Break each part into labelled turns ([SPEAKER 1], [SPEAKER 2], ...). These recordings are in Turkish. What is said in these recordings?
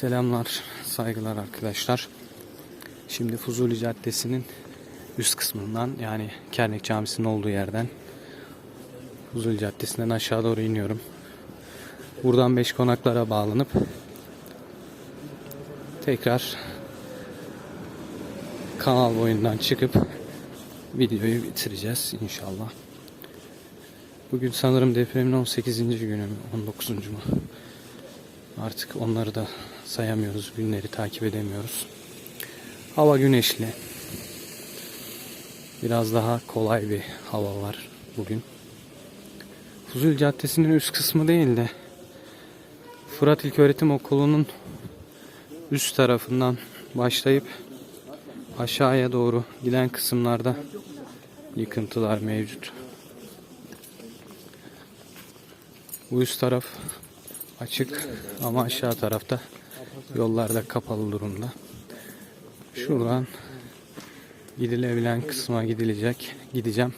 [SPEAKER 1] Selamlar, saygılar arkadaşlar. Şimdi Fuzuli Caddesi'nin üst kısmından yani Kernek Camisi'nin olduğu yerden Fuzuli Caddesi'nden aşağı doğru iniyorum. Buradan beş konaklara bağlanıp tekrar kanal boyundan çıkıp videoyu bitireceğiz inşallah. Bugün sanırım depremin 18. günü mü, 19. mu? Artık onları da sayamıyoruz, günleri takip edemiyoruz. Hava güneşli. Biraz daha kolay bir hava var bugün. Fuzul Caddesi'nin üst kısmı değil de Fırat İlköğretim Okulu'nun üst tarafından başlayıp aşağıya doğru giden kısımlarda yıkıntılar mevcut. Bu üst taraf açık ama aşağı tarafta yollarda kapalı durumda. Şuradan gidilebilen kısma gidilecek. Gideceğim.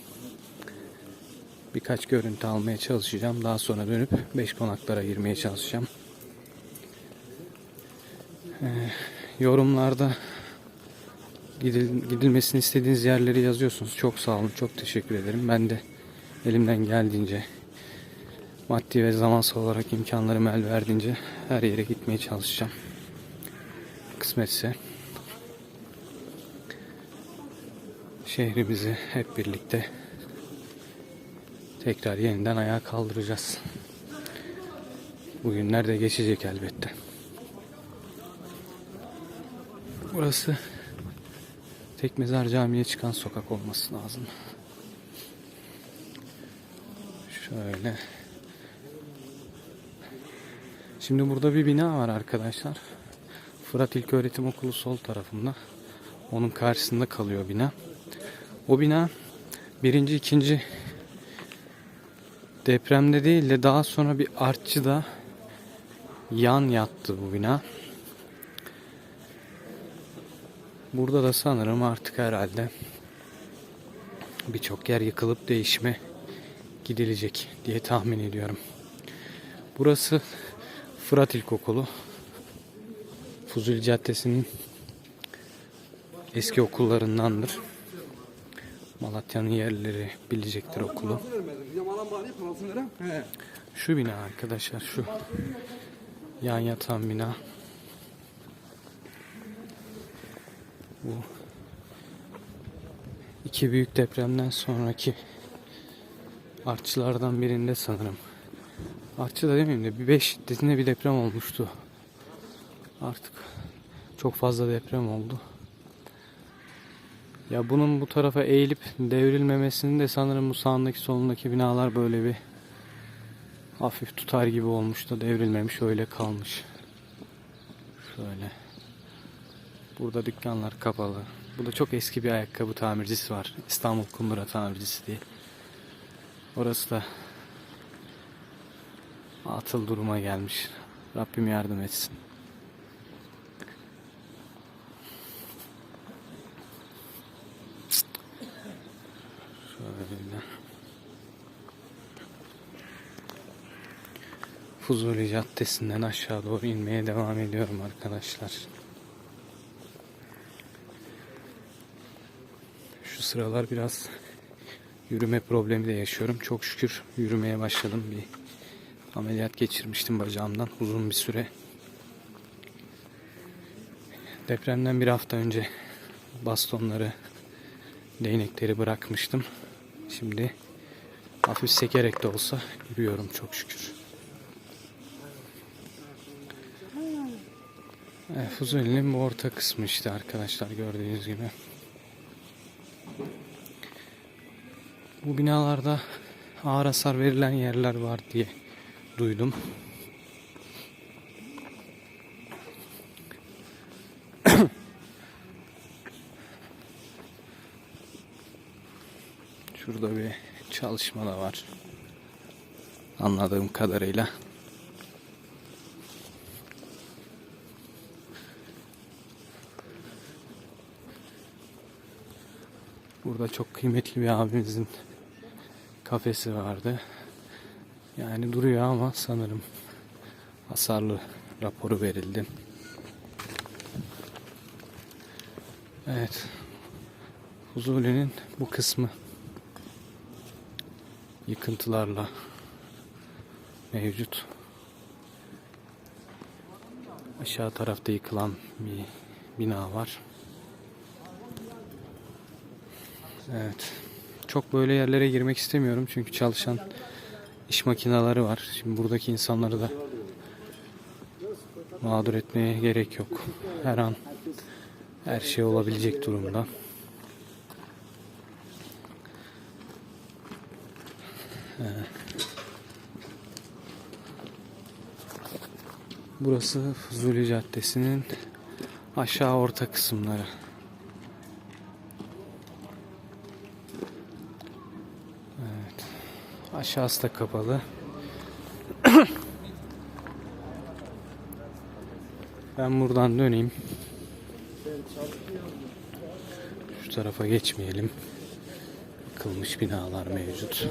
[SPEAKER 1] Birkaç görüntü almaya çalışacağım. Daha sonra dönüp beş konaklara girmeye çalışacağım. Ee, yorumlarda gidil, gidilmesini istediğiniz yerleri yazıyorsunuz. Çok sağ olun. Çok teşekkür ederim. Ben de elimden geldiğince maddi ve zamansal olarak imkanlarım el verdiğince her yere gitmeye çalışacağım. Kısmetse şehrimizi hep birlikte tekrar yeniden ayağa kaldıracağız. Bugünler de geçecek elbette. Burası Tekmezar Camii'ye çıkan sokak olması lazım. Şöyle. Şimdi burada bir bina var arkadaşlar. Fırat İlköğretim Okulu sol tarafında. Onun karşısında kalıyor bina. O bina birinci, ikinci depremde değil de daha sonra bir artçıda yan yattı bu bina. Burada da sanırım artık herhalde birçok yer yıkılıp değişime gidilecek diye tahmin ediyorum. Burası Fırat İlkokulu. Fuzuli Caddesi'nin eski okullarındandır. Malatya'nın yerleri bilecektir okulu. Şu bina arkadaşlar şu yan yatan bina. Bu iki büyük depremden sonraki artçılardan birinde sanırım. Artçı da demeyeyim de bir 5 şiddetinde bir deprem olmuştu. Artık çok fazla deprem oldu. Ya bunun bu tarafa eğilip devrilmemesinin de sanırım bu sağındaki solundaki binalar böyle bir hafif tutar gibi olmuş da devrilmemiş öyle kalmış. Şöyle. Burada dükkanlar kapalı. Burada çok eski bir ayakkabı tamircisi var. İstanbul Kumura tamircisi diye. Orası da atıl duruma gelmiş. Rabbim yardım etsin. Şöyle. Fuzuli Caddesi'nden aşağı doğru inmeye devam ediyorum arkadaşlar. Şu sıralar biraz yürüme problemi de yaşıyorum. Çok şükür yürümeye başladım. Bir ameliyat geçirmiştim bacağımdan uzun bir süre. Depremden bir hafta önce bastonları, değnekleri bırakmıştım. Şimdi hafif sekerek de olsa yürüyorum çok şükür. Evet, Fuzuli'nin bu orta kısmı işte arkadaşlar gördüğünüz gibi. Bu binalarda ağır hasar verilen yerler var diye duydum. Şurada bir çalışma da var. Anladığım kadarıyla. Burada çok kıymetli bir abimizin kafesi vardı. Yani duruyor ama sanırım hasarlı raporu verildi. Evet. Huzuli'nin bu kısmı yıkıntılarla mevcut. Aşağı tarafta yıkılan bir bina var. Evet. Çok böyle yerlere girmek istemiyorum çünkü çalışan iş makineleri var. Şimdi buradaki insanları da mağdur etmeye gerek yok. Her an her şey olabilecek durumda. Ee, Burası Fuzuli Caddesi'nin aşağı orta kısımları. Evet. Aşağısı da kapalı. Ben buradan döneyim. Şu tarafa geçmeyelim. Yıkılmış binalar mevcut.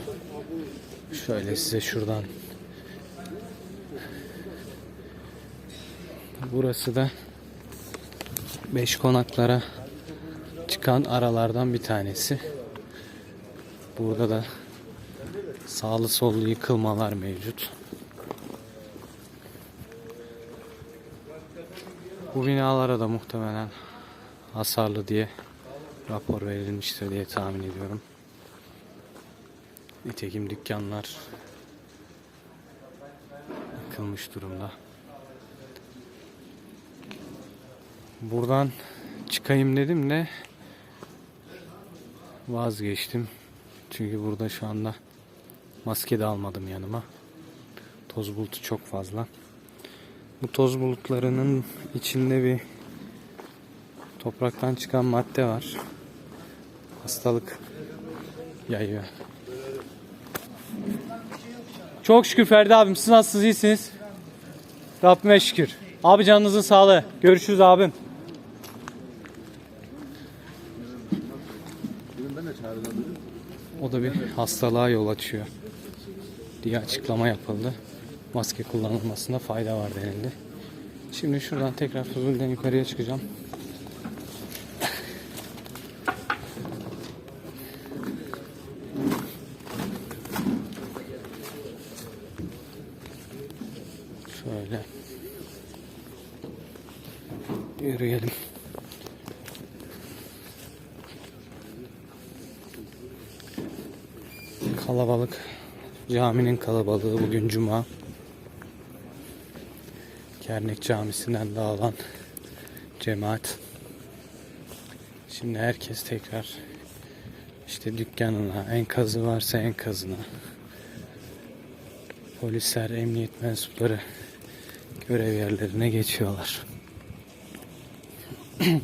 [SPEAKER 1] Şöyle size şuradan Burası da beş konaklara çıkan aralardan bir tanesi. Burada da sağlı sollu yıkılmalar mevcut. Bu binalara da muhtemelen hasarlı diye rapor verilmiştir diye tahmin ediyorum. Nitekim dükkanlar yıkılmış durumda. Buradan çıkayım dedim de vazgeçtim. Çünkü burada şu anda maske de almadım yanıma. Toz bulutu çok fazla. Bu toz bulutlarının içinde bir topraktan çıkan madde var. Hastalık yayıyor. Çok şükür Ferdi abim. Siz nasılsınız? iyisiniz? Rabbime şükür. Abi canınızın sağlığı. Görüşürüz abim. O da bir hastalığa yol açıyor diye açıklama yapıldı. Maske kullanılmasında fayda var denildi. Şimdi şuradan tekrar Fuzuli'den yukarıya çıkacağım. Caminin kalabalığı bugün cuma. Kernek Camisi'nden dağılan cemaat. Şimdi herkes tekrar işte dükkanına, enkazı varsa enkazına. Polisler, emniyet mensupları görev yerlerine geçiyorlar.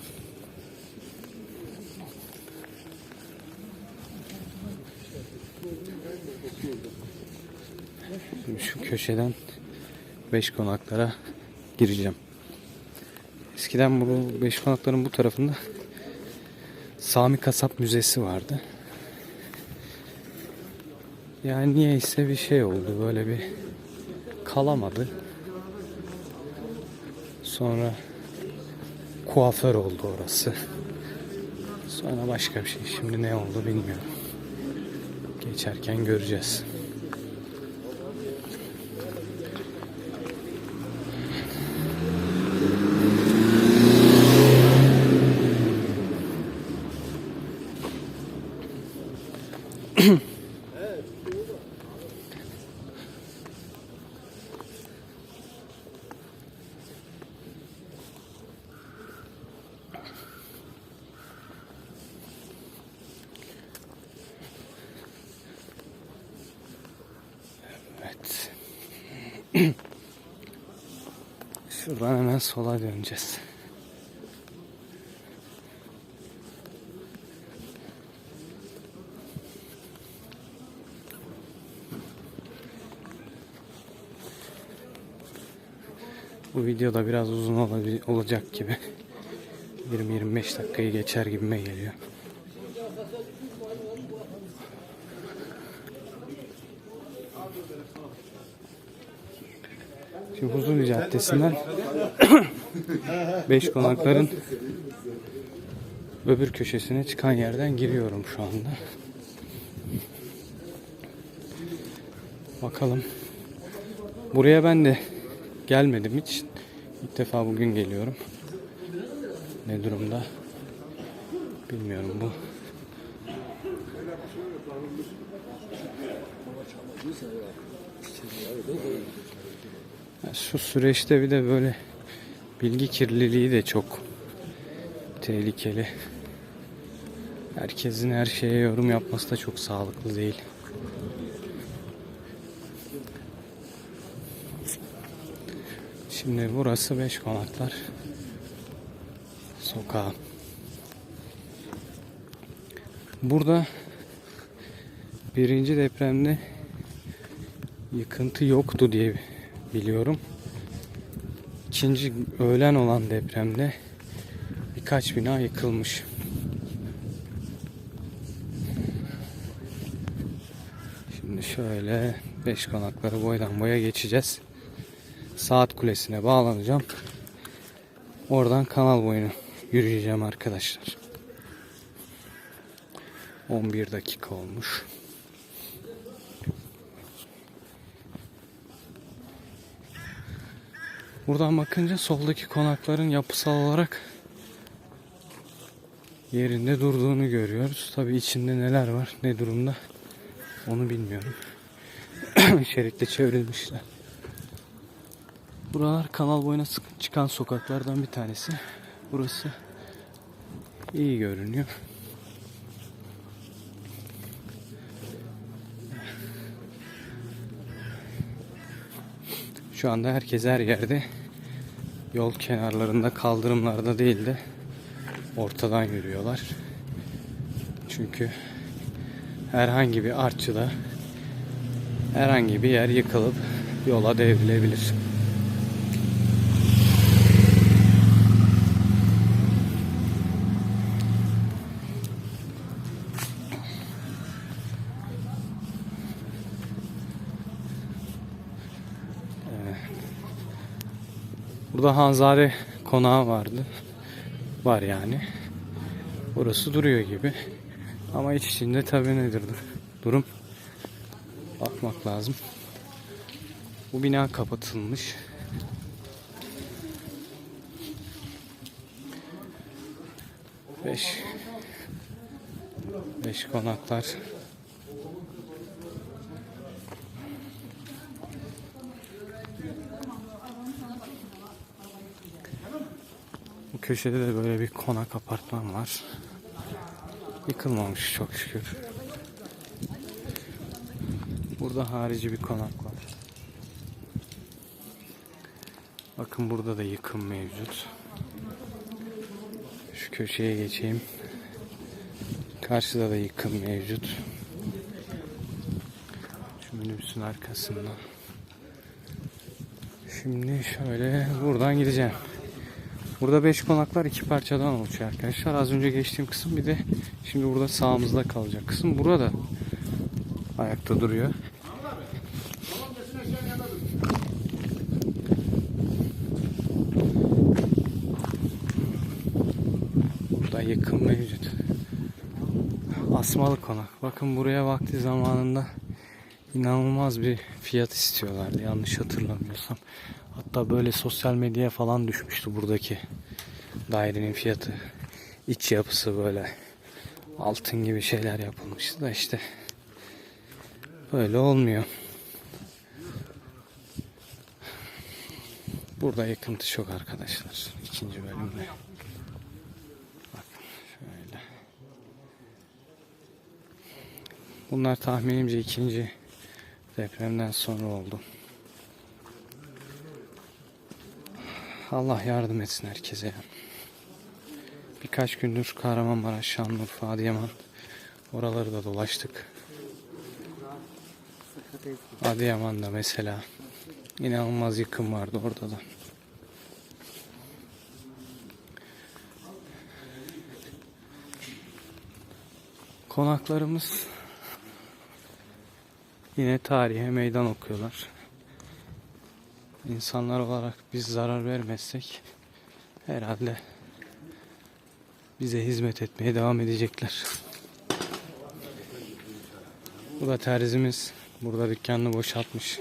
[SPEAKER 1] Şimdi şu köşeden beş konaklara gireceğim. Eskiden bu beş konakların bu tarafında Sami Kasap Müzesi vardı. Yani niyeyse bir şey oldu böyle bir kalamadı. Sonra kuaför oldu orası. Sonra başka bir şey. Şimdi ne oldu bilmiyorum. Geçerken göreceğiz. Evet. Şuradan hemen sola döneceğiz. Bu videoda biraz uzun olacak gibi. 20-25 dakikayı geçer gibime geliyor. Şimdi Huzurlu Caddesi'nden Beş konakların öbür köşesine çıkan yerden giriyorum şu anda. Bakalım. Buraya ben de gelmedim hiç. İlk defa bugün geliyorum. Ne durumda? Bilmiyorum bu. Ya Şu süreçte bir de böyle bilgi kirliliği de çok tehlikeli. Herkesin her şeye yorum yapması da çok sağlıklı değil. Şimdi burası Beş Konaklar Sokağı. Burada birinci depremde yıkıntı yoktu diye biliyorum. İkinci öğlen olan depremde birkaç bina yıkılmış. Şimdi şöyle beş konakları boydan boya geçeceğiz. Saat kulesine bağlanacağım. Oradan kanal boyunu yürüyeceğim arkadaşlar. 11 dakika olmuş. Buradan bakınca soldaki konakların yapısal olarak yerinde durduğunu görüyoruz. Tabi içinde neler var, ne durumda onu bilmiyorum. Şeritle çevrilmişler. Buralar kanal boyuna çıkan sokaklardan bir tanesi. Burası iyi görünüyor. Şu anda herkes her yerde yol kenarlarında kaldırımlarda değil de ortadan yürüyorlar. Çünkü herhangi bir artçıda herhangi bir yer yıkılıp yola devrilebilir. Burada Hanzade konağı vardı. Var yani. Burası duruyor gibi. Ama iç içinde tabii nedir durum? Bakmak lazım. Bu bina kapatılmış. Beş Beş konaklar köşede de böyle bir konak apartman var. Yıkılmamış çok şükür. Burada harici bir konak var. Bakın burada da yıkım mevcut. Şu köşeye geçeyim. Karşıda da yıkım mevcut. Şu minibüsün arkasında. Şimdi şöyle buradan gideceğim. Burada 5 konaklar iki parçadan oluşuyor arkadaşlar. Az önce geçtiğim kısım bir de şimdi burada sağımızda kalacak kısım. Burada ayakta duruyor. Burada yıkım mevcut. Asmalı konak. Bakın buraya vakti zamanında inanılmaz bir fiyat istiyorlardı yanlış hatırlamıyorsam. Hatta böyle sosyal medyaya falan düşmüştü buradaki dairenin fiyatı. İç yapısı böyle altın gibi şeyler yapılmıştı da işte böyle olmuyor. Burada yıkıntı çok arkadaşlar. ikinci bölümde. Bakın şöyle. Bunlar tahminimce ikinci depremden sonra oldu. Allah yardım etsin herkese. Birkaç gündür Kahramanmaraş, Şanlıurfa, Adıyaman oraları da dolaştık. Adıyaman'da mesela inanılmaz yıkım vardı orada da. Konaklarımız yine tarihe meydan okuyorlar. İnsanlar olarak biz zarar vermezsek herhalde bize hizmet etmeye devam edecekler. Bu da terzimiz. Burada dükkanını boşaltmış.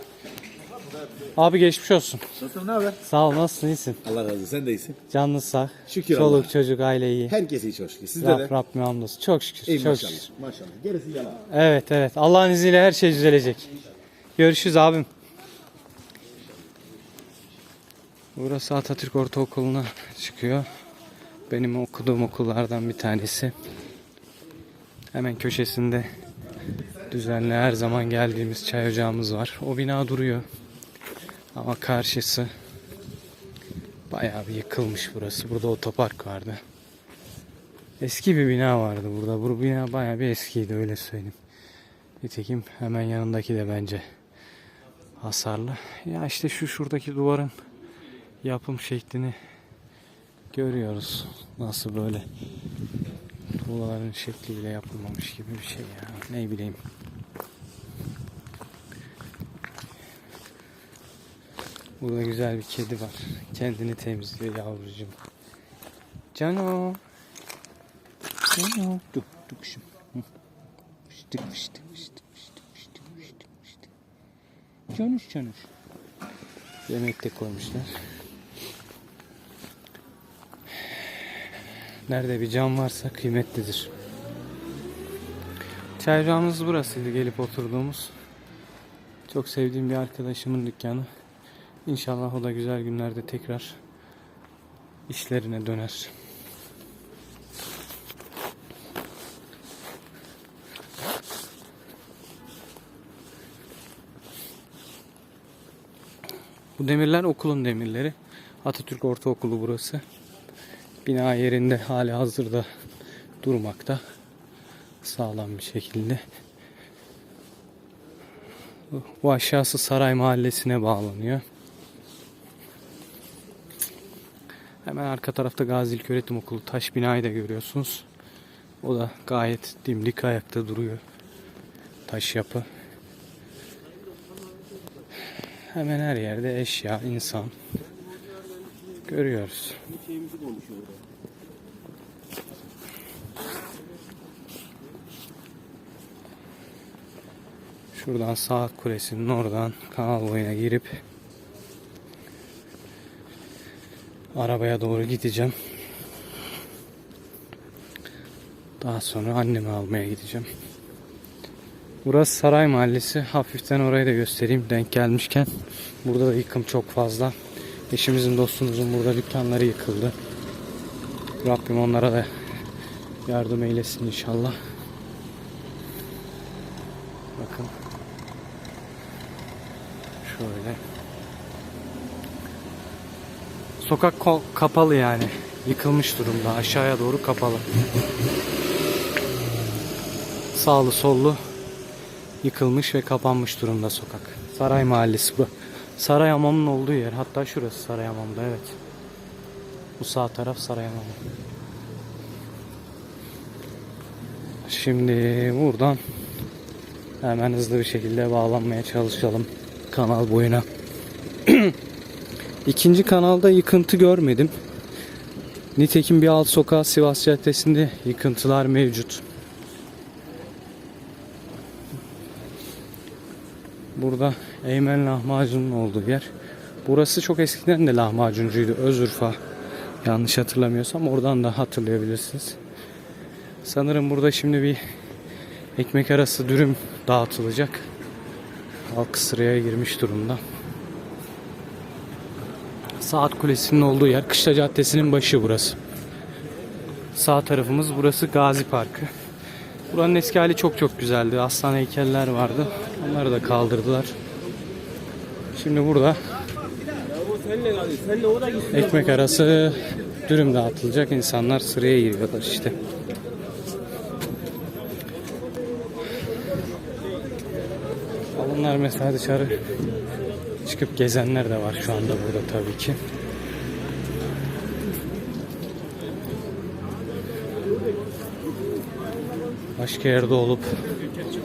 [SPEAKER 1] Abi geçmiş olsun.
[SPEAKER 2] Dostum ne haber?
[SPEAKER 1] Sağ ol nasılsın iyisin?
[SPEAKER 2] Allah razı olsun. Sen de iyisin.
[SPEAKER 1] Canlı sağ.
[SPEAKER 2] Şükür
[SPEAKER 1] Çoluk
[SPEAKER 2] Allah.
[SPEAKER 1] çocuk aile iyi.
[SPEAKER 2] Herkes iyi çok şükür. Sizde
[SPEAKER 1] Rab,
[SPEAKER 2] de.
[SPEAKER 1] Rabbim hamdolsun. Çok şükür.
[SPEAKER 2] İyi
[SPEAKER 1] çok
[SPEAKER 2] maşallah.
[SPEAKER 1] şükür.
[SPEAKER 2] Maşallah. Gerisi yalan.
[SPEAKER 1] Evet evet. Allah'ın izniyle her şey düzelecek. Görüşürüz abim. Burası Atatürk Ortaokulu'na çıkıyor. Benim okuduğum okullardan bir tanesi. Hemen köşesinde düzenli her zaman geldiğimiz çay ocağımız var. O bina duruyor. Ama karşısı bayağı bir yıkılmış burası. Burada otopark vardı. Eski bir bina vardı burada. Bu bina bayağı bir eskiydi öyle söyleyeyim. Nitekim hemen yanındaki de bence hasarlı. Ya işte şu şuradaki duvarın yapım şeklini görüyoruz. Nasıl böyle tuğlaların şekli bile yapılmamış gibi bir şey ya. Ne bileyim. Burada güzel bir kedi var. Kendini temizliyor yavrucuğum. Cano. Cano. Dur, dur kuşum. Fıştık fıştık fıştık fıştık fıştık fıştık fıştık. Canuş canuş. Yemek de koymuşlar. Nerede bir cam varsa kıymetlidir. Çaycağımız burasıydı gelip oturduğumuz. Çok sevdiğim bir arkadaşımın dükkanı. İnşallah o da güzel günlerde tekrar işlerine döner. Bu demirler okulun demirleri. Atatürk Ortaokulu burası. Bina yerinde hali hazırda durmakta. Sağlam bir şekilde. Bu- aşağısı Saray Mahallesi'ne bağlanıyor. Hemen arka tarafta Gazi İlköğretim Okulu taş binayı da görüyorsunuz. O da gayet dimdik ayakta duruyor. Taş yapı. Hemen her yerde eşya, insan görüyoruz. Şuradan sağ kulesinin oradan kanal boyuna girip arabaya doğru gideceğim. Daha sonra annemi almaya gideceğim. Burası Saray Mahallesi. Hafiften orayı da göstereyim denk gelmişken. Burada da yıkım çok fazla. Eşimizin dostumuzun burada dükkanları yıkıldı. Rabbim onlara da yardım eylesin inşallah. Bakın. Şöyle. Sokak kapalı yani. Yıkılmış durumda. Aşağıya doğru kapalı. Sağlı sollu yıkılmış ve kapanmış durumda sokak. Saray Mahallesi bu. Saray Hamamı'nın olduğu yer. Hatta şurası Saray Hamamı'da evet. Bu sağ taraf Saray Hamamı. Şimdi buradan hemen hızlı bir şekilde bağlanmaya çalışalım kanal boyuna. İkinci kanalda yıkıntı görmedim. Nitekim bir alt sokağı Sivas Caddesi'nde yıkıntılar mevcut. Burada Eymen lahmacunun olduğu yer. Burası çok eskiden de lahmacuncuydu. Özürfa. Yanlış hatırlamıyorsam oradan da hatırlayabilirsiniz. Sanırım burada şimdi bir ekmek arası dürüm dağıtılacak. Halk sıraya girmiş durumda. Saat Kulesi'nin olduğu yer Kışla Caddesi'nin başı burası. Sağ tarafımız burası Gazi Parkı. Buranın eski hali çok çok güzeldi. Aslan heykeller vardı. Onları da kaldırdılar. Şimdi burada ekmek arası dürüm dağıtılacak. İnsanlar sıraya giriyorlar işte. Bunlar mesela dışarı çıkıp gezenler de var şu anda burada tabii ki. Başka yerde olup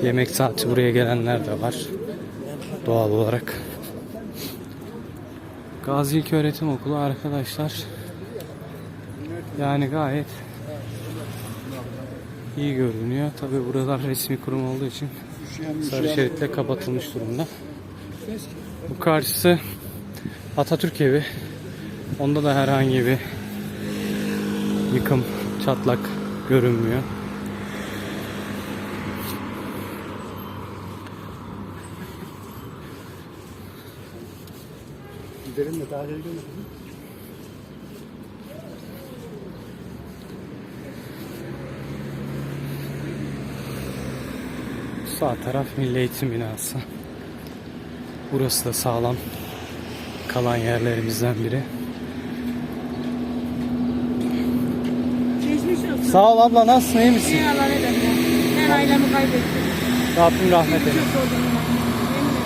[SPEAKER 1] yemek saati buraya gelenler de var. Doğal olarak. Gazi İlköğretim Okulu arkadaşlar. Yani gayet iyi görünüyor. Tabi buralar resmi kurum olduğu için sarı şeritle kapatılmış durumda. Bu karşısı Atatürk evi. Onda da herhangi bir yıkım, çatlak görünmüyor.
[SPEAKER 2] De daha gelin.
[SPEAKER 1] Sağ taraf Milli Eğitim Binası. Burası da sağlam kalan yerlerimizden biri.
[SPEAKER 3] Geçmiş olsun.
[SPEAKER 1] Sağ ol abla nasılsın iyi misin?
[SPEAKER 3] Ne yalan ederim ya. Ben ailemi kaybettim.
[SPEAKER 1] Rabbim rahmet eylesin.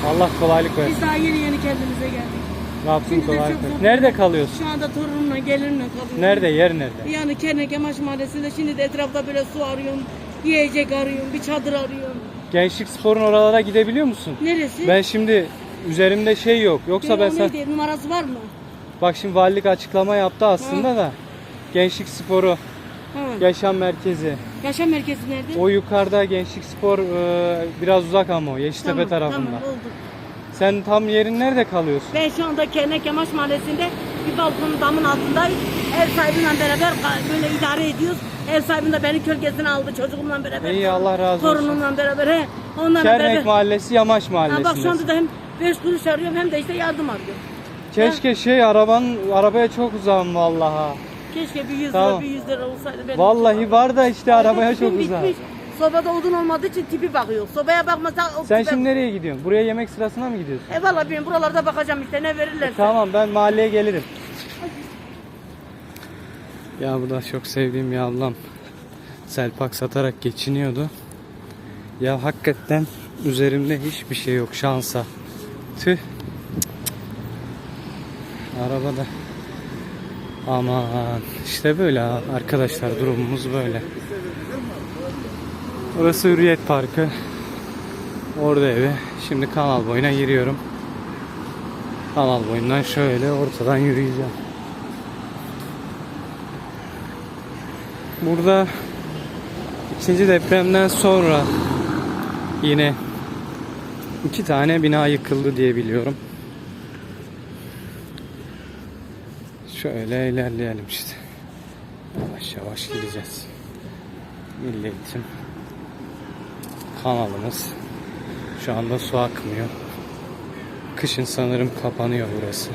[SPEAKER 1] Allah kolaylık versin.
[SPEAKER 3] Biz daha yeni yeni kendimize geldik.
[SPEAKER 1] Rabbim
[SPEAKER 3] de
[SPEAKER 1] kolaylık
[SPEAKER 3] çok
[SPEAKER 1] versin.
[SPEAKER 3] zor.
[SPEAKER 1] Nerede kalıyorsun?
[SPEAKER 3] Şu anda torunumla gelinle kalıyorum.
[SPEAKER 1] Nerede? Yer nerede?
[SPEAKER 3] Yani Kernekemaş Mahallesi'nde şimdi de etrafta böyle su arıyorum. Yiyecek arıyorum. Bir çadır arıyorum.
[SPEAKER 1] Gençlik Spor'un oralara gidebiliyor musun?
[SPEAKER 3] Neresi?
[SPEAKER 1] Ben şimdi üzerimde şey yok. Yoksa ben sen...
[SPEAKER 3] Numarası var mı?
[SPEAKER 1] Bak şimdi valilik açıklama yaptı aslında da. Gençlik Sporu,
[SPEAKER 3] Ha.
[SPEAKER 1] yaşam merkezi.
[SPEAKER 3] Yaşam merkezi nerede?
[SPEAKER 1] O yukarıda Gençlik Spor e, biraz uzak ama o Yeşiltepe
[SPEAKER 3] Tamam,
[SPEAKER 1] tarafında.
[SPEAKER 3] Tamam oldu.
[SPEAKER 1] Sen tam yerin nerede kalıyorsun?
[SPEAKER 3] Ben şu anda Kernekemaş Mahallesi'nde bir balkonun damın altındayım. Ev sahibimle beraber böyle idare ediyoruz. Ev sahibim de beni kölgesine aldı çocuğumla beraber.
[SPEAKER 1] İyi Allah razı olsun.
[SPEAKER 3] Torunumla beraber. He. Onlarla
[SPEAKER 1] Kernek
[SPEAKER 3] beraber.
[SPEAKER 1] Mahallesi, Yamaç
[SPEAKER 3] Ha, bak şu anda da hem 5 kuruş arıyorum hem de işte yardım arıyorum.
[SPEAKER 1] Keşke şey araban arabaya çok uzağım vallaha.
[SPEAKER 3] Keşke bir 100
[SPEAKER 1] Tamam.
[SPEAKER 3] lira bir 100 lira olsaydı.
[SPEAKER 1] Vallahi var da işte arabaya çok uzak.
[SPEAKER 3] bitmiş. Sobada odun olmadığı için tipi bakıyor. Sobaya bakmasa o
[SPEAKER 1] Sen
[SPEAKER 3] tipe-
[SPEAKER 1] şimdi nereye gidiyorsun? Buraya yemek sırasına mı gidiyorsun?
[SPEAKER 3] E valla ben buralarda bakacağım işte ne verirlerse.
[SPEAKER 1] Tamam ben mahalleye gelirim. Ya bu da çok sevdiğim bir ablam. Selpak satarak geçiniyordu. Ya hakikaten üzerimde hiçbir şey yok şansa. Tüh. Arabada. Aman işte böyle arkadaşlar durumumuz böyle. Burası Hürriyet Parkı. Orada evi. Şimdi kanal boyuna giriyorum. Kanal boyundan şöyle ortadan yürüyeceğim. Burada ikinci depremden sonra yine iki tane bina yıkıldı diye biliyorum. Şöyle ilerleyelim işte. Yavaş yavaş gideceğiz. Milli Eğitim kanalımız. Şu anda su akmıyor. Kışın sanırım kapanıyor burası.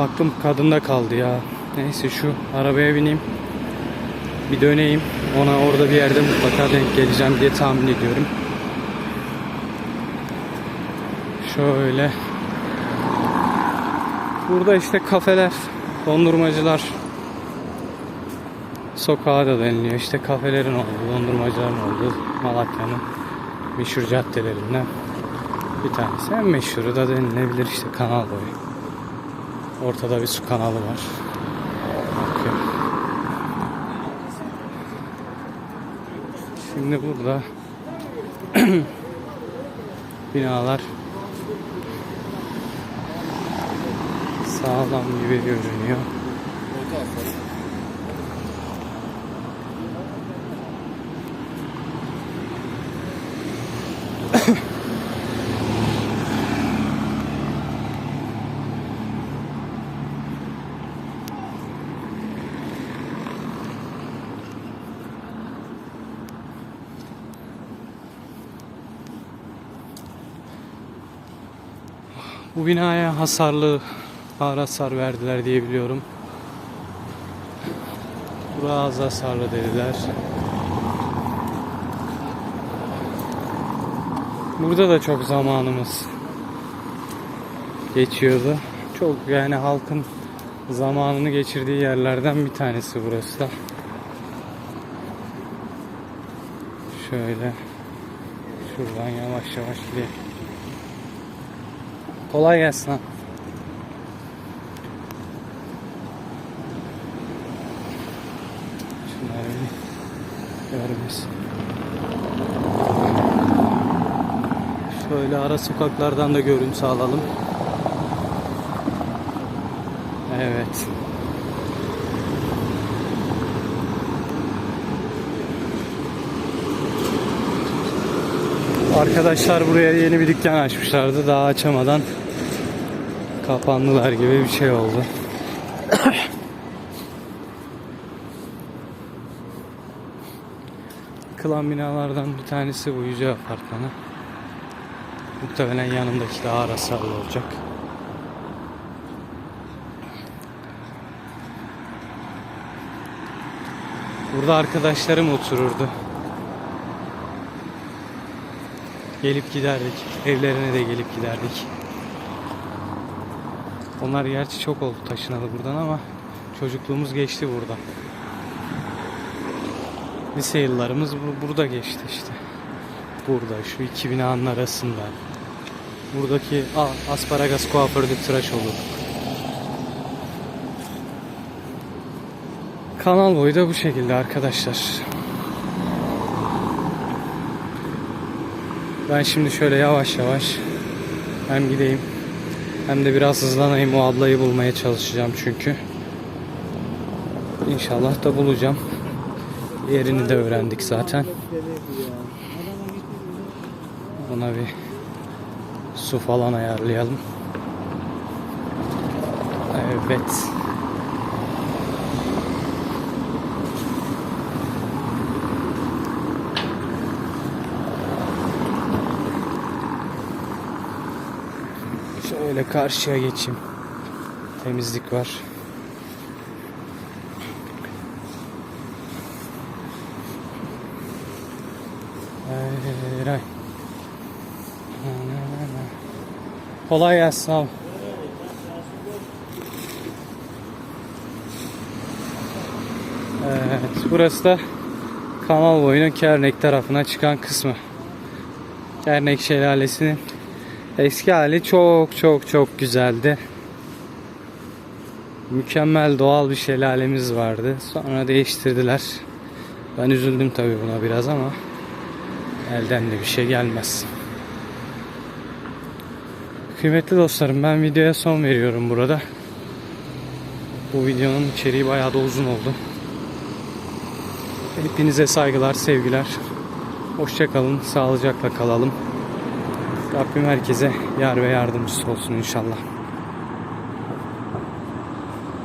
[SPEAKER 1] Aklım kadında kaldı ya. Neyse şu arabaya bineyim. Bir döneyim. Ona orada bir yerde mutlaka denk geleceğim diye tahmin ediyorum. Şöyle. Burada işte kafeler, dondurmacılar sokağa da deniliyor. İşte kafelerin olduğu, dondurmacıların olduğu Malatya'nın meşhur caddelerinden bir tanesi. En meşhuru da denilebilir işte kanal boyu. Ortada bir su kanalı var. Şimdi burada binalar sağlam gibi görünüyor. Bu binaya hasarlı ağır hasar verdiler diye biliyorum. Bura az hasarlı dediler. Burada da çok zamanımız geçiyordu. Çok yani halkın zamanını geçirdiği yerlerden bir tanesi burası da. Şöyle şuradan yavaş yavaş gidelim. Kolay gelsin. görmüş. Şöyle ara sokaklardan da görüntü alalım. Evet. Arkadaşlar buraya yeni bir dükkan açmışlardı. Daha açamadan kapandılar gibi bir şey oldu. Yıkılan binalardan bir tanesi bu Yüce Apartmanı. Muhtemelen yanındaki ağır hasarlı olacak. Burada arkadaşlarım otururdu. Gelip giderdik. Evlerine de gelip giderdik. Onlar gerçi çok oldu taşınalı buradan ama çocukluğumuz geçti burada. Lise yıllarımız bu- burada geçti işte. Burada şu iki binanın arasında. Buradaki a, asparagas kuaförde tıraş olur. Kanal boyu da bu şekilde arkadaşlar. Ben şimdi şöyle yavaş yavaş hem gideyim hem de biraz hızlanayım o ablayı bulmaya çalışacağım çünkü. İnşallah da bulacağım. Yerini de öğrendik zaten. Ona bir su falan ayarlayalım. Evet. Şöyle karşıya geçeyim. Temizlik var. Ay, ay. Kolay gelsin abi. Evet, burası da kanal boyunun Kernek tarafına çıkan kısmı. Kernek Şelalesi'nin eski hali çok çok çok güzeldi. Mükemmel doğal bir şelalemiz vardı. Sonra değiştirdiler. Ben üzüldüm tabii buna biraz ama elden de bir şey gelmez. Kıymetli dostlarım ben videoya son veriyorum burada. Bu videonun içeriği bayağı da uzun oldu. Hepinize saygılar, sevgiler. Hoşçakalın, sağlıcakla kalalım. Rabbim herkese yar ve yardımcısı olsun inşallah.